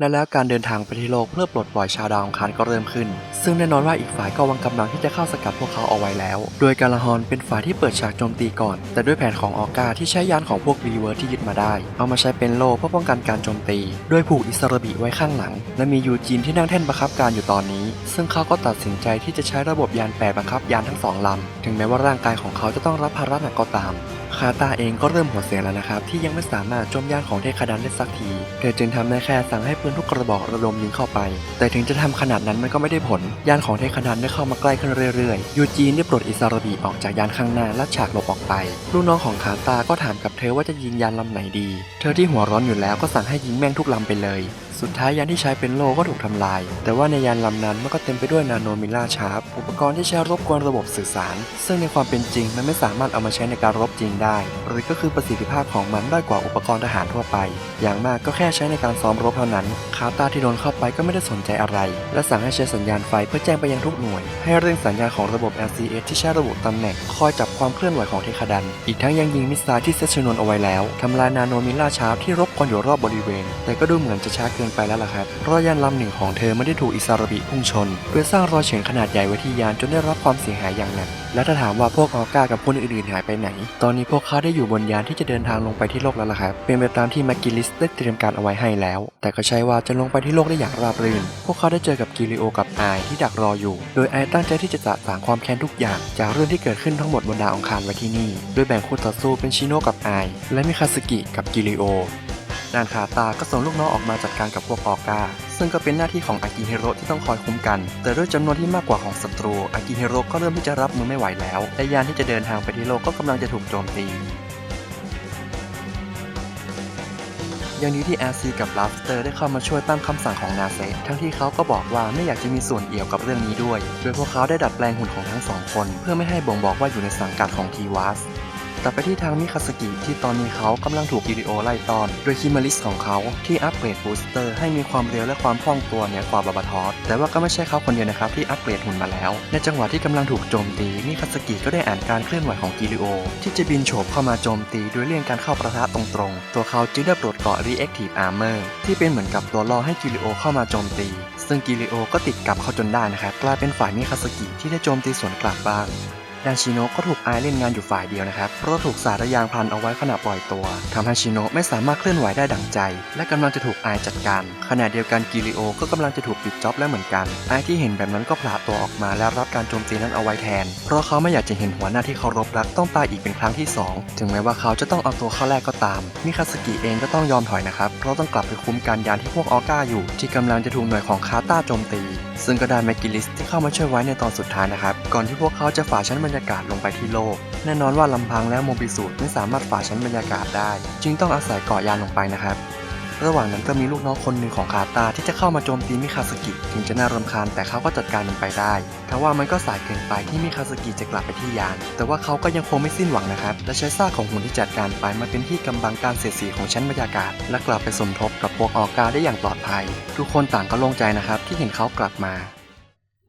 และแล้วการเดินทางไปที่โลกเพื่อปลดปล่อยชาวดาวอังคารก็เริ่มขึ้น ซึ่งแน่นอนว่าอีกฝ่ายก็วางกำลังที่จะเข้าสกัดพวกเขาเอาไว้แล้ว โดยการลฮอนเป็นฝ่ายที่เปิดฉากโจมตีก่อน แต่ด้วยแผนของออกาที่ใช้ยานของพวกรีเวิร์ที่ยึดมาได้ เอามาใช้เป็นโล่เพื่อป้องกันการโจมตี โดยผูกอิสระบิไว้ข้างหลัง และมียูจีนที่นั่งแท่นบังคับการอยู่ตอนนี้ ซึ่งเขาก็ตัดสินใจที่จะใช้ระบบยานแปรบังคับยานทั้งสองลำ ถึงแม้ว่าร่างกายของเขาจะต้องรับภาระหนักก็ตาม คาตาเองก็เริ่มหัวเสียแล้วนะครับ ที่ยังไม่สามารถโจมยานของเทคาดันได้สักที เธอจึงทำได้แค่สั่งให้ปืนทุกกระบอกระดมยิงเข้าไป แต่ถึงจะทำขนาดนั้นมันก็ไม่ได้ผล ยานของเทคาดันได้เข้ามาใกล้ขึ้นเรื่อยๆ ยูจีนได้ปลดอิสรบีออกจากยานข้างหน้าและฉากหลบออกไป ลูกน้องของคาตาก็ถามกับเธอว่าจะยิงยานลำไหนดี เธอที่หัวร้อนอยู่แล้วก็สั่งให้ยิงแม่งทุกลำไปเลย สุดท้ายยานที่ใช้เป็นโลก็ถูกทำลาย แต่ว่าในยานลำนั้นมันก็เต็มไปด้วยนาโนมิลล่าชาร์ปอุปกรณ์ที่ใช้รบกวนระบบสื่อสาร ซึ่งในความเป็นจริงมันไม่สามารถเอามาใช้ในการรบจริงได้ หรือก็คือประสิทธิภาพของมันด้อยกว่าอุปกรณ์ทหารทั่วไป อย่างมากก็แค่ใช้ในการซ้อมรบเท่านั้น คาตาที่โดนเข้าไปก็ไม่ได้สนใจอะไร และสั่งให้ใช้สัญญาณไฟเพื่อแจ้งไปยังทุกหน่วย ให้เร่งสัญญาณของระบบ LCS ที่ใช้ระบุตำแหน่งคอยจับความเคลื่อนไหวของเทคดัน อีกทั้งยังยิงมิสไซล์ที่เซตชนวนเอาไว้แล้วทำลายนาโนมิลล่าชาร์ปที่รบกวนอยู่รอบบริเวณ แต่ก็ดูเหมือนจะช้าเกินไปแล้วล่ะครับเพราะยานลำหนึ่งของเธอไม่ได้ถูกอิสราบิพุ่งชนโดยสร้างรอยเฉือนขนาดใหญ่ไว้ที่ยานจนได้รับความเสียหายอย่างหนักและถ้าถามว่าพวกออก้ากับคนอื่นๆหายไปไหน ตอนนี้พวกเขาได้อยู่บนยานที่จะเดินทางลงไปที่โลกแล้วล่ะครับ เป็นไปตามที่แมกกิลิสได้เตรียมการเอาไว้ให้แล้ว แต่ก็ใช่ว่าจะลงไปที่โลกได้อย่างราบรื่น พวกเขาได้เจอกับกิริโอกับไอที่ดักรออยู่ โดยไอตั้งใจที่จะสะสางความแค้นทุกอย่าง จากเรื่องที่เกิดขึ้นทั้งหมดบนดาวอังคารไว้ที่นี่ โดยแบ่งคู่ต่อสู้เป็นชิโนกับไอและมิคาสกิกับกิริโอ ดานคาตาก็ส่งลูกน้องออกมาจัดการกับพวกออก้าซึ่งก็เป็นหน้าที่ของอากิเฮโร่ที่ต้องคอยคุ้มกัน แต่ด้วยจำนวนที่มากกว่าของศัตรู อากิเฮโร่ก็เริ่มที่จะรับมือไม่ไหวแล้ว และยานที่จะเดินทางไปที่โลกก็กำลังจะถูกโจมตีอย่างนี้ที่แอซีกับลาฟสเตอร์ได้เข้ามาช่วยตามคำสั่งของนาเซทั้งที่เขาก็บอกว่าไม่อยากจะมีส่วนเอี่ยวกับเรื่องนี้ด้วย โดยพวกเขาได้ดัดแปลงหุ่นของทั้งสองคน เพื่อไม่ให้บ่งบอกว่าอยู่ในสังกัดของทีวัส ตัดไปที่ทางมิคาสกิที่ตอนนี้เขากำลังถูกกิริโอไล่ต้อน โดยคิมาริสของเขาที่อัปเกรดบูสเตอร์ให้มีความเร็วและความคล่องตัวเหนือกว่าบาบาทอสแต่ว่าก็ไม่ใช่เขาคนเดียวนะครับที่อัปเกรดหุ่นมาแล้ว ในจังหวะที่กำลังถูกโจมตีมิคาสกิก็ได้อ่านการเคลื่อนไหวของกิริโอ ที่จะบินโฉบเข้ามาโจมตีโดยเลี่ยงการเข้าประทะตรงๆ ตัวเขาจึงได้ปลดเกราะ Reactive Armor ที่เป็นเหมือนกับตัวล่อให้กิริโอเข้ามาโจมตี ซึ่งกิริโอก็ติดกับเขาจนได้นะครับกลายเป็นฝ่ายมิคาสกิที่ได้โจมตีสวนกลับบ้าง ดานชิโนะก็ถูกอายเล่นงานอยู่ฝ่ายเดียวนะครับ เพราะถูกสาดยางพันเอาไว้ขณะปล่อยตัวทำให้ชิโนะไม่สามารถเคลื่อนไหวได้ดั่งใจ และกำลังจะถูกอายจัดการ ขณะเดียวกันกิริโอก็กำลังจะถูกปิดจ็อบแล้วเหมือนกันอายที่เห็นแบบนั้นก็ผละตัวออกมาและรับการโจมตีนั้นเอาไว้แทน เพราะเขาไม่อยากจะเห็นหัวหน้าที่เคารพรักต้องตายอีกเป็นครั้งที่สองถึงแม้ว่าเขาจะต้องเอาตัวเข้าแรกก็ตามมิคาสกิเองก็ต้องยอมถอยนะครับ เพราะต้องกลับไปคุ้มกันยานที่พวกออก้าอยู่ ที่กำลังจะถูกหน่วยของคาต้าโจมตี ซึ่งก็ได้แมกกิลิสที่เข้ามาช่วยไว้ในตอนสุดท้ายนะครับ ก่อนที่พวกเขาจะฝ่าชั้นบรรยากาศลงไปที่โลก แน่นอนว่าลำพังและโมบิสูตไม่สามารถฝ่าชั้นบรรยากาศได้ จึงต้องอาศัยเกาะยานลงไปนะครับ ระหว่างนั้นก็มีลูกน้องคนหนึ่งของคาตาที่จะเข้ามาโจมตีมิคาสกิถึงจะน่ารำคาญแต่เขาก็จัดการมันไปได้ทว่ามันก็สายเกินไปที่มิคาสกิจะกลับไปที่ยาน แต่ว่าเขาก็ยังคงไม่สิ้นหวังนะครับ และใช้ซากของหุ่นที่จัดการไปมาเป็นที่กำบังการเสียดสีของชั้นบรรยากาศ และกลับไปสมทบกับพวกออกาได้อย่างปลอดภัย ทุกคนต่างก็โล่งใจนะครับที่เห็นเขากลับมา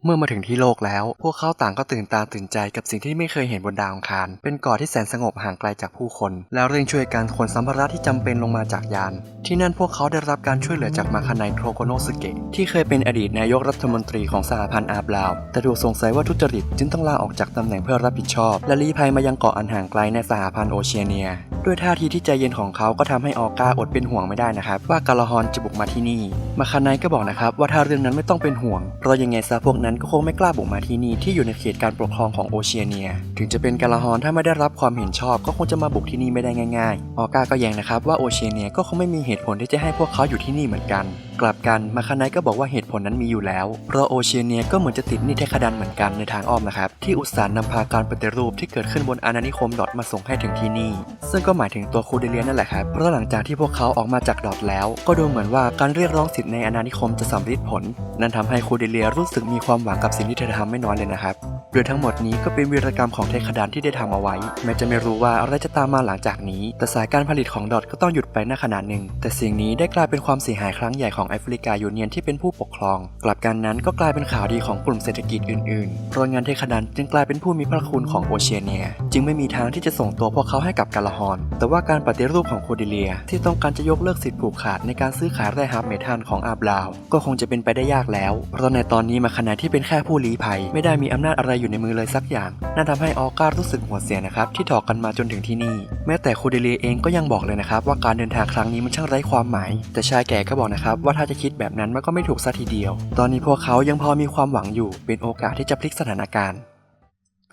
เมื่อมาถึงที่โลกแล้ว พวกเขาต่างก็ตื่นตาตื่นใจกับสิ่งที่ไม่เคยเห็นบนดาวอังคาร เป็นเกาะที่แสนสงบห่างไกลจากผู้คน แล้วเร่งช่วยการขนสัมภาระที่จำเป็นลงมาจากยาน ที่นั่นพวกเขาได้รับการช่วยเหลือจากมาคานายโทโกโนสเกะที่เคยเป็นอดีตนายกรัฐมนตรีของสหพันธ์อาบลาว แต่ถูกสงสัยว่าทุจริตจึงต้องลาออกจากตำแหน่งเพื่อรับผิดชอบ และลี้ภัยมายังเกาะอันห่างไกลในสหพันธ์โอเชียเนีย ด้วยท่าทีที่ใจเย็นของเขาก็ทำให้ออก้าอดเป็นห่วงไม่ได้นะครับ ว่ากาลาฮอนจะบุกมาที่นี่ มาคานายก็บอกนะครับว่าถ้าเรื่องนั้นไม่ต้องเป็นห่วง เพราะยังไงซะพวกนั้นก็คงไม่กล้าบุกมาที่นี่ที่อยู่ในเขตการปกครองของโอเชียเนีย ถึงจะเป็นกาลาฮอนถ้าไม่ได้รับความเห็นชอบ ก็คงจะมาบุกที่นี่ไม่ได้ง่าย ๆ ออก้าก็แย้งนะครับว่าโอเชียเนียก็คงไม่มีเหตุผลที่จะให้พวกเขาอยู่ที่นี่เหมือนกัน กลับกันมาคานายก็บอกว่าเหตุผลนั้นมีอยู่แล้ว เพราะโอเชียเนียก็เหมือนจะติดหนี่เทคดันเหมือนกันในทางอ้อมนะครับ ที่อุตสาห์นำพาการปฏิรูปที่เกิดขึ้นบนอาณานิคมดอทมาส่งให้ถึงที่นี่ ซึ่งก็หมายถึงตัวคูเดเลียนั่นแหละครับ เพราะหลังจากที่พวกเขาออกมาจากดอทแล้ว ก็ดูเหมือนว่าการเรียกร้องสิทธิ์ในอาณานิคมจะสำเร็จผล นั่นทำให้คูเดเลียรู้สึกมีความหวังกับสิ่งที่เธอทำไม่น้อยเลยนะครับโดยทั้งหมดนี้ก็เป็นวีรกรรมของเทคดันที่ได้ทำเอาไว้ แม้จะไม่รู้ว่าอะไรจะตามมาหลังจากนี้ แต่สายการผลิตของดอทก็ต้องหยุดไปณขณะหนึ่ง แต่สิ่งนี้ได้กลายเป็นความเสียหายครั้งใหญ่ของแอฟริกายูเนียนที่เป็นผู้ปกครอง กลับกันนั้นก็กลายเป็นข่าวดีของกลุ่มเศรษฐกิจอื่นๆเพราะงั้นเทคดันจึงกลายเป็นผู้มีพระคุณของโอเชียเนีย จึงไม่มีทางที่จะส่งตัวพวกเขาให้กับกาลาฮอน แต่ว่าการปฏิรูปของโคดิเลีย ที่ต้องการจะยกเลิกสิทธิผูกขาดในการซื้อขายแร่ฮาร์บเมทัลของอาบลาว ก็คงจะเป็นไปได้ยากแล้ว เพราะในตอนนี้มาขณะที่เป็นแค่ผู้ลี้ภัย ไม่ได้มีอำนาจอะไรอยู่ในมือเลยสักอย่างนั่นทำให้ออก้ารู้สึกหัวเสียนะครับที่ถอกกันมาจนถึงที่นี่ แม้แต่โคเดเลียเองก็ยังบอกเลยนะครับว่าการเดินทางครั้งนี้มันช่างไร้ความหมาย แต่ชายแก่ก็บอกนะครับว่าถ้าจะคิดแบบนั้นมันก็ไม่ถูกซะทีเดียว ตอนนี้พวกเขายังพอมีความหวังอยู่ เป็นโอกาสที่จะพลิกสถานการณ์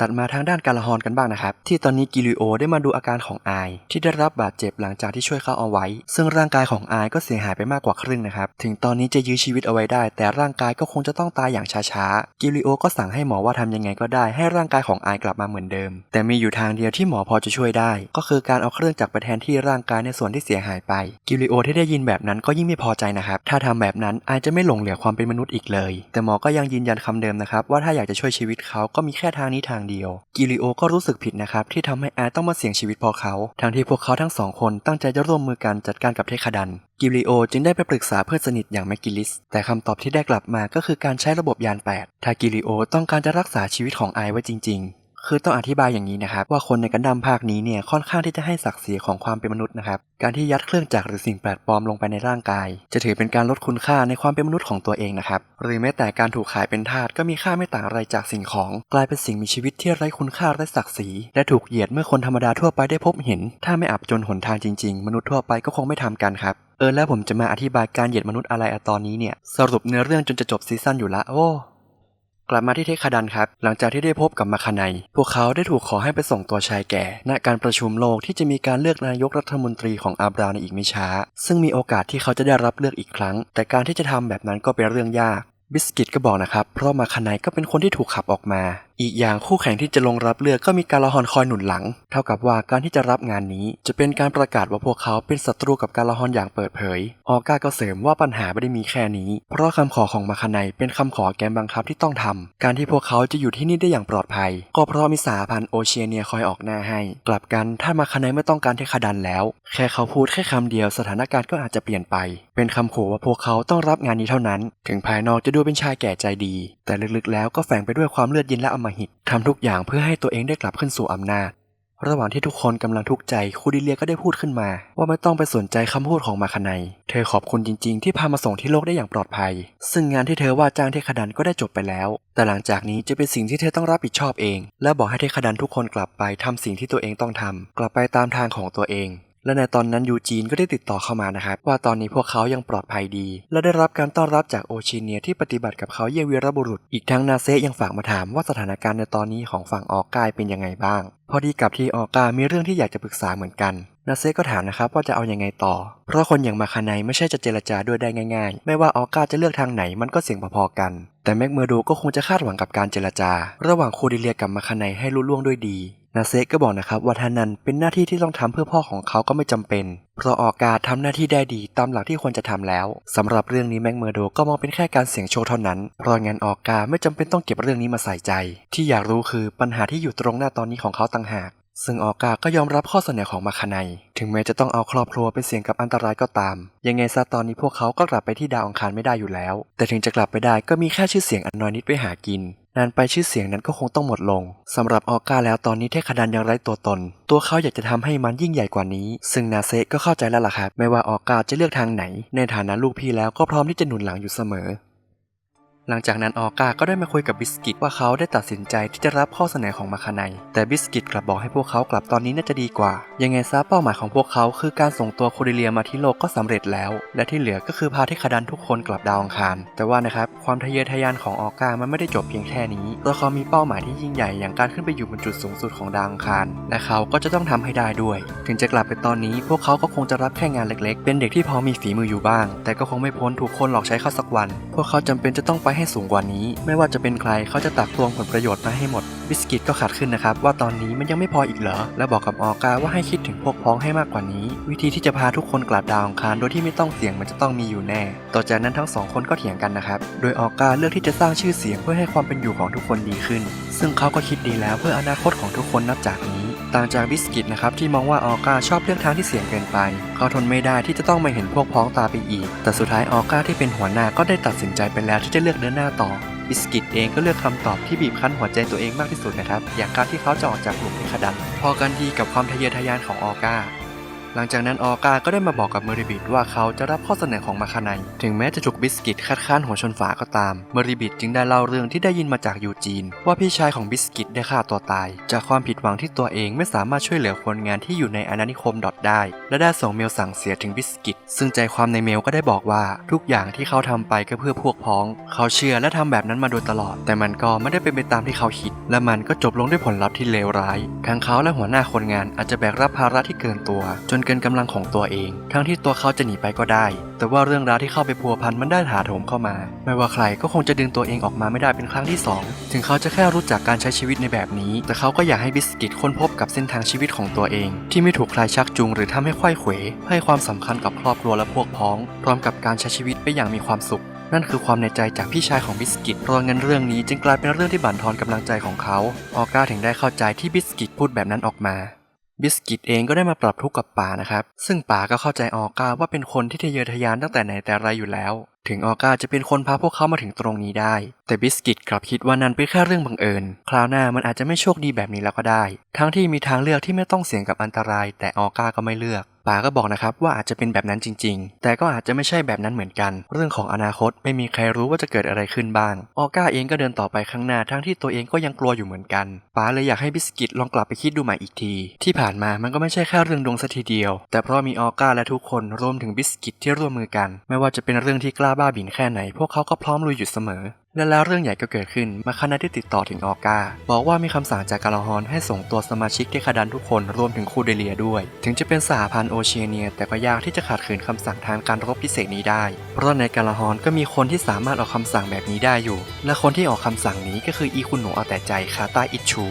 ตัดมาทางด้านการลาฮอนกันบ้างนะครับ ที่ตอนนี้กิลิโอได้มาดูอาการของอายที่ได้รับบาดเจ็บหลังจากที่ช่วยเขาเอาไว้ ซึ่งร่างกายของอายก็เสียหายไปมากกว่าครึ่งนะครับ ถึงตอนนี้จะยื้อชีวิตเอาไว้ได้ แต่ร่างกายก็คงจะต้องตายอย่างช้าๆ กิลิโอก็สั่งให้หมอว่าทำยังไงก็ได้ ให้ร่างกายของอายกลับมาเหมือนเดิม แต่มีอยู่ทางเดียวที่หมอพอจะช่วยได้ ก็คือการเอาเครื่องจักรไปแทนที่ร่างกายในส่วนที่เสียหายไป กิลิโอที่ได้ยินแบบนั้นก็ยิ่งไม่พอใจนะครับถ้าทำแบบนั้นอายจะไม่หลงเหลือความเป็นมนุษย์อีกเลย แต่หมอก็ยังยืนยันคำเดิมนะครับว่าถ้าอยากจะช่วยชีวิตเขาก็มีแค่ทางนี้ทางเดียว กิลิโอก็รู้สึกผิดนะครับที่ทำให้อายต้องมาเสี่ยงชีวิตพอเขา ทั้งที่พวกเขาทั้งสองคนตั้งใจจะร่วมมือกันจัดการกับเทคดัน กิลิโอจึงได้ไปปรึกษาเพื่อนสนิทอย่างแมกกิลิส แต่คำตอบที่ได้กลับมาก็คือการใช้ระบบยาน8ถ้ากิลิโอต้องการจะรักษาชีวิตของอายไว้จริงๆ คือต้องอธิบายอย่างนี้นะครับ ว่าคนในกันดั้มภาคนี้เนี่ยค่อนข้างที่จะให้ศักดิ์ศรีของความเป็นมนุษย์นะครับ การที่ยัดเครื่องจักรหรือสิ่งแปลกปลอมลงไปในร่างกาย จะถือเป็นการลดคุณค่าในความเป็นมนุษย์ของตัวเองนะครับ หรือแม้แต่การถูกขายเป็นทาสก็มีค่าไม่ต่างอะไรจากสิ่งของ กลายเป็นสิ่งมีชีวิตที่ไร้คุณค่าไร้ศักดิ์ศรีและถูกเหยียดเมื่อคนธรรมดาทั่วไปได้พบเห็น ถ้าไม่อับจนหนทางจริงๆ มนุษย์ทั่วไปก็คงไม่ทำกันครับเออแล้วผมจะมาอธิบายการเหยียดมนุษย์อะไรอะตอนนี้เนี่ยสรุปเนื้อเรื่องจนจะจบซีซั่นอยู่ละโอ้ กลับมาที่เทคคาดันครับ หลังจากที่ได้พบกับมาคาไนพวกเขาได้ถูกขอให้ไปส่งตัวชายแก่ ณการประชุมโลกที่จะมีการเลือกนายกรัฐมนตรีของอาบราในอีกไม่ช้า ซึ่งมีโอกาสที่เขาจะได้รับเลือกอีกครั้ง แต่การที่จะทำแบบนั้นก็เป็นเรื่องยาก บิสกิตก็บอกนะครับ เพราะมาคาไนก็เป็นคนที่ถูกขับออกมา อีกอย่างคู่แข่งที่จะลงรับเลือกก็มีการละฮอนคอยหนุนหลัง เท่ากับว่าการที่จะรับงานนี้ จะเป็นการประกาศว่าพวกเขาเป็นศัตรูกับการละฮอนอย่างเปิดเผย ออก้าก็เสริมว่าปัญหาไม่ได้มีแค่นี้ เพราะคำขอของมาคาไนเป็นคำขอแกมบังคับที่ต้องทำการที่พวกเขาจะอยู่ที่นี่ได้อย่างปลอดภัย ก็เพราะมีสหพันธ์โอเชียเนียคอยออกหน้าให้ กลับกันถ้ามาคาไนไม่ต้องการเทคดันแล้ว แค่เขาพูดแค่คำเดียวสถานการณ์ก็อาจจะเปลี่ยนไป เป็นคำขู่ว่าพวกเขาต้องรับงานนี้เท่านั้น ถึงภายนอกจะดูเป็นชายแก่ใจดี แต่ลึกๆแล้วก็แฝงไปด้วยความเลือดเย็นและอำมหิตทำทุกอย่างเพื่อให้ตัวเองได้กลับขึ้นสู่อำนาจ ระหว่างที่ทุกคนกำลังทุกข์ใจคูดิเลียก็ได้พูดขึ้นมา ว่าไม่ต้องไปสนใจคำพูดของมาคาไนเธอขอบคุณจริงๆ ที่พามาส่งที่โลกได้อย่างปลอดภัย ซึ่งงานที่เธอว่าจ้างเทคดันก็ได้จบไปแล้ว แต่หลังจากนี้จะเป็นสิ่งที่เธอต้องรับผิดชอบเอง และบอกให้เทคดันทุกคนกลับไปทำสิ่งที่ตัวเองต้องทำกลับไปตามทางของตัวเอง และในตอนนั้นยูจีนก็ได้ติดต่อเข้ามานะครับ ว่าตอนนี้พวกเขายังปลอดภัยดี และได้รับการต้อนรับจากโอชิเนียที่ปฏิบัติกับเขาเยียวีรบุรุษ อีกทั้งนาเซยังฝากมาถามว่าสถานการณ์ในตอนนี้ของฝั่งออกกายเป็นยังไงบ้าง พอดีกับที่ออกามีเรื่องที่อยากจะปรึกษาเหมือนกันนาเซก็ถามนะครับว่าจะเอายังไงต่อ เพราะคนอย่างมาคาไนไม่ใช่จะเจรจาด้วยได้ง่ายๆ ไม่ว่าออกาจะเลือกทางไหนมันก็เสี่ยงพอๆกัน แต่แม็กเมอร์โดก็คงจะคาดหวังกับการเจรจา ระหว่างโคดิเลียกับมาคาไนให้ลุล่วงด้วยดีนาเซก็บอกนะครับว่าท่านั้นเป็นหน้าที่ที่ต้องทำเพื่อพ่อของเขาก็ไม่จำเป็น เพราะออกกาทำหน้าที่ได้ดีตามหลักที่ควรจะทำแล้วสำหรับเรื่องนี้แม็กเมอร์โดก็มองเป็นแค่การเสี่ยงโชว์เท่านั้น เพราะงั้นออกกาไม่จำเป็นต้องเก็บเรื่องนี้มาใส่ใจ ที่อยากรู้คือปัญหาที่อยู่ตรงหน้าตอนนี้ของเขาต่างหาก ซึ่งออกาก็ยอมรับข้อเสนอของมาคาไนถึงแม้จะต้องเอาครอบครัวไปเสี่ยงกับอันตรายก็ตาม ยังไงซะตอนนี้พวกเขาก็กลับไปที่ดาวอังคารไม่ได้อยู่แล้ว แต่ถึงจะกลับไปได้ก็มีแค่ชื่อเสียงอันน้อยนิดไว้หากิน นานไปชื่อเสียงนั้นก็คงต้องหมดลงสำหรับออกาแล้วตอนนี้เทคดันยังไร้ตัวตน ตัวเขาอยากจะทำให้มันยิ่งใหญ่กว่านี้ ซึ่งนาเซก็เข้าใจแล้วล่ะครับไม่ว่าออกาจะเลือกทางไหน ในฐานะลูกพี่แล้วก็พร้อมที่จะหนุนหลังอยู่เสมอ หลังจากนั้นออกาก็ได้มาคุยกับบิสกิตว่าเขาได้ตัดสินใจที่จะรับข้อเสนอของมาคาไนแต่บิสกิตกลับบอกให้พวกเขากลับตอนนี้น่าจะดีกว่า ยังไงซะเป้าหมายของพวกเขาคือการส่งตัวโคเดเลียมาที่โลกก็สำเร็จแล้ว และที่เหลือก็คือพาเทคดันทุกคนกลับดาวอังคาร แต่ว่านะครับความทะเยอทะยานของออกามันไม่ได้จบเพียงแค่นี้เพราะเขามีเป้าหมายที่ยิ่งใหญ่อย่างการขึ้นไปอยู่บนจุดสูงสุดของดาวอังคารและเขาก็จะต้องทำให้ได้ด้วย ถึงจะกลับไปตอนนี้ พวกเขาก็คงจะรับแค่งานเล็ก ๆ เป็นเด็กที่พอมีฝีมืออยู่บ้าง แต่ก็คงไม่พ้นถูกคนหลอกใช้เข้าสักวัน พวกเขาจำเป็นจะต้องไปให้สูงกว่านี้ ไม่ว่าจะเป็นใครเขาจะตักตวงผลประโยชน์มาให้หมด บิสกิตก็ขัดขึ้นนะครับ ว่าตอนนี้มันยังไม่พออีกเหรอ และบอกกับออกาว่าให้คิดถึงพวกพ้องให้มากกว่านี้ วิธีที่จะพาทุกคนกลับดาวอังคารโดยที่ไม่ต้องเสี่ยงมันจะต้องมีอยู่แน่ ต่อจากนั้นทั้งสองคนก็เถียงกันนะครับ โดยออกาเลือกที่จะสร้างชื่อเสียงเพื่อให้ความเป็นอยู่ของทุกคนดีขึ้น ซึ่งเขาก็คิดดีแล้วเพื่ออนาคตของทุกคนนับจากนี้ ต่างจากบิสกิตนะครับที่มองว่าออกาชอบเลือกทางที่เสี่ยงเกินไปเขาทนไม่ได้ที่จะต้องมาเห็นพวกพ้องตาไปอีก แต่สุดท้ายออกาที่เป็นหัวหน้าก็ได้ตัดสินใจไปแล้วที่จะเลือกเดินหน้าต่อบิสกิตเองก็เลือกคำตอบที่บีบคั้นหัวใจตัวเองมากที่สุดนะครับ อย่างการที่เขาจะออกจากกลุ่มเอคดันพอกันดีกับความทะเยอทะยานของออกา หลังจากนั้นออกาก็ได้มาบอกกับเมริบิดว่าเขาจะรับข้อเสนอของมาคาไนถึงแม้จะถูกบิสกิตคัดค้านหัวชนฝาก็ตาม เมริบิดจึงได้เล่าเรื่องที่ได้ยินมาจากยูจีน ว่าพี่ชายของบิสกิตได้ฆ่าตัวตาย จากความผิดหวังที่ตัวเองไม่สามารถช่วยเหลือคนงานที่อยู่ในอาณานิคมดอทได้ และได้ส่งเมลสั่งเสียถึงบิสกิต ซึ่งใจความในเมลก็ได้บอกว่าทุกอย่างที่เขาทำไปก็เพื่อพวกพ้อง เขาเชื่อและทำแบบนั้นมาโดยตลอด แต่มันก็ไม่ได้เป็นไปตามที่เขาคิด และมันก็จบลงด้วยผลลัพธ์ที่เลวร้าย ทั้งเขาและหัวหน้าคนงานอาจจะแบกรับภาระที่เกินตัว จนเกินกำลังของตัวเอง ทั้งที่ตัวเขาจะหนีไปก็ได้ แต่ว่าเรื่องราวที่เข้าไปพัวพันมันได้ถาโถมเข้ามา ไม่ว่าใครก็คงจะดึงตัวเองออกมาไม่ได้เป็นครั้งที่สองถึงเขาจะแค่รู้จักการใช้ชีวิตในแบบนี้ แต่เขาก็อยากให้บิสกิตค้นพบกับเส้นทางชีวิตของตัวเอง ที่ไม่ถูกใครชักจูงหรือทำให้ไข้เขว ให้ความสำคัญกับครอบครัวและพวกพ้อง พร้อมกับการใช้ชีวิตไปอย่างมีความสุขนั่นคือความในใจจากพี่ชายของบิสกิต เพราะงั้นเรื่องนี้จึงกลายเป็นเรื่องที่บั่นทอนกำลังใจของเขา ออก้าถึงได้เข้าใจที่บิสกิตพูดแบบนั้นออกมา บิสกิตเองก็ได้มาปรับทุกข์กับป่านะครับ ซึ่งป่าก็เข้าใจออก้าว่าเป็นคนที่ทะเยอทะยานตั้งแต่ไหนแต่ไรอยู่แล้ว ถึงออก้าจะเป็นคนพาพวกเขามาถึงตรงนี้ได้ แต่บิสกิตกลับคิดว่านั่นเป็นแค่เรื่องบังเอิญ คราวหน้ามันอาจจะไม่โชคดีแบบนี้แล้วก็ได้ ทั้งที่มีทางเลือกที่ไม่ต้องเสี่ยงกับอันตราย แต่ออก้าก็ไม่เลือก ป่าก็บอกนะครับว่าอาจจะเป็นแบบนั้นจริง ๆ แต่ก็อาจจะไม่ใช่แบบนั้นเหมือนกัน เรื่องของอนาคตไม่มีใครรู้ว่าจะเกิดอะไรขึ้นบ้าง ออก้าเองก็เดินต่อไปข้างหน้าทั้งที่ตัวเองก็ยังกลัวอยู่เหมือนกันป่าเลยอยากให้บิสกิตลองกลับไปคิดดูใหม่อีกที ที่ผ่านมามันก็ไม่ใช่แค่เรื่องดวงสัทีเดียว แต่เพราะมีออก้าและทุกคนรวมถึงบิสกิตที่ร่วมมือกัน ไม่ว่าจะเป็นเรื่องที่กล้าบ้าบิ่นแค่ไหน พวกเขาก็พร้อมลุยอยู่เสมอและแล้วเรื่องใหญ่ก็เกิดขึ้นมาคณะที่ติดต่อถึงออกา บอกว่ามีคำสั่งจากกาลาฮอนให้ส่งตัวสมาชิกเดคาดันทุกคนรวมถึงคูเดเลียด้วย ถึงจะเป็นสหพันธ์โอเชียเนีย แต่ก็ยากที่จะขัดขืนคำสั่งทางการรบพิเศษนี้ได้ เพราะในกาลาฮอนก็มีคนที่สามารถออกคำสั่งแบบนี้ได้อยู่ และคนที่ออกคำสั่งนี้ก็คืออีคุณหนูเอาแต่ใจคาตาอิชู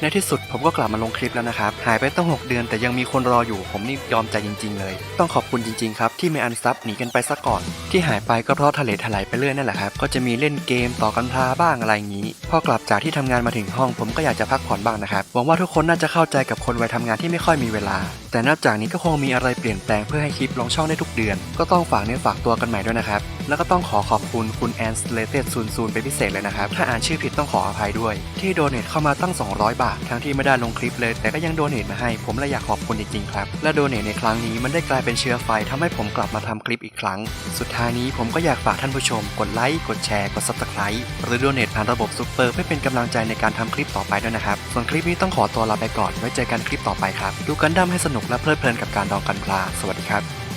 ในที่สุดผมก็กลับมาลงคลิปแล้วนะครับ หายไปตั้ง 6 เดือนแต่ยังมีคนรออยู่ผมนี่ยอมใจจริง ๆ เลย ต้องขอบคุณจริง ๆ ครับ ที่ไม่อันซับหนีกันไปซะก่อน ที่หายไปก็เพราะทะเลถลายไปเรื่อยนั่นแหละครับ ก็จะมีเล่นเกมต่อกันพลาบ้างอะไรอย่างนี้ พอกลับจากที่ทำงานมาถึงห้อง ผมก็อยากจะพักผ่อนบ้างนะครับ หวังว่าทุกคนน่าจะเข้าใจกับคนวัยทำงานที่ไม่ค่อยมีเวลา แต่นับจากนี้ก็คงมีอะไรเปลี่ยนแปลงเพื่อให้คลิปลงช่องได้ทุกเดือน ก็ต้องฝากเนื้อฝากตัวกันใหม่ด้วยนะครับ แล้วก็ต้องขอขอบคุณคุณแอนสเลเตซูนซูนเป็นพิเศษเลยนะครับ ถ้าอ่านชื่อผิดต้องขออภัยด้วย ที่โดเนทเข้ามาตั้ง 200 บาท ทั้งที่ไม่ได้ลงคลิปเลย แต่ก็ยังโดเนทมาให้ ผมเลยอยากขอบคุณจริงๆครับ และโดเนทในครั้งนี้มันได้กลายเป็นเชื้อไฟทำให้ผมกลับมาทำคลิปอีกครั้ง สุดท้ายนี้ผมก็อยากฝากท่านผู้ชม กดไลค์ กดแชร์ กด subscribe หรือโดเนทผ่านระบบซุปเปอร์เพื่อเป็นกำลังใจในการทำคลิปต่อไปด้วยนะครับ ส่วนคลิปนี้ต้องขอตัวลาไปก่อน ไว้เจอกันคลิปต่อไปครับ ดูกันดั้มให้สนุกและเพลิดเพลินกับการดองกันปลา สวัสดีครับ